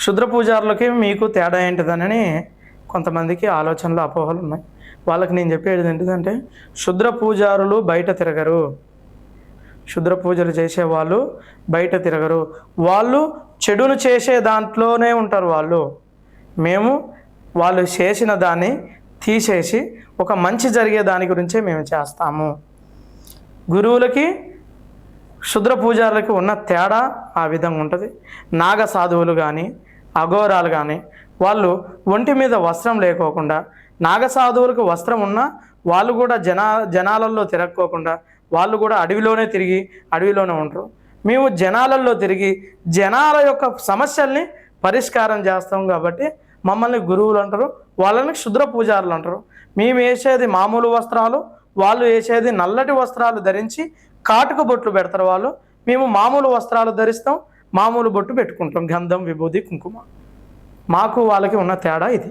క్షుద్ర పూజారులకి మీకు తేడా ఏంటిదనని కొంతమందికి ఆలోచనలు అపోహలు ఉన్నాయి. వాళ్ళకి నేను చెప్పేది ఏంటిదంటే క్షుద్ర పూజారులు బయట తిరగరు. క్షుద్ర పూజలు చేసేవాళ్ళు బయట తిరగరు. వాళ్ళు చెడును చేసే దాంట్లోనే ఉంటారు వాళ్ళు. మేము వాళ్ళు చేసిన దాన్ని తీసేసి ఒక మంచి జరిగే దాని గురించే మేము చేస్తాము. గురువులకి క్షుద్ర పూజారులకి ఉన్న తేడా ఆ విధంగా ఉంటుంది. నాగ సాధువులు కానీ అఘోరాలు కానీ వాళ్ళు ఒంటి మీద వస్త్రం లేకోకుండా నాగసాధువులకు వస్త్రం ఉన్నా వాళ్ళు కూడా జనా జనాలలో తిరగకోకుండా వాళ్ళు కూడా అడవిలోనే తిరిగి అడవిలోనే ఉంటారు మేము జనాలలో తిరిగి జనాల యొక్క సమస్యల్ని పరిష్కారం చేస్తాం కాబట్టి మమ్మల్ని గురువులు అంటారు వాళ్ళని క్షుద్ర పూజారులు అంటారు. మేము వేసేది మామూలు వస్త్రాలు వాళ్ళు వేసేది నల్లటి వస్త్రాలు ధరించి కాటుక బొట్లు పెడతారు వాళ్ళు. మేము మామూలు వస్త్రాలు ధరిస్తాం మామూలు బొట్టు పెట్టుకుంటాం గంధం విభూది కుంకుమ. మాకు వాళ్ళకి ఉన్న తేడా ఇది.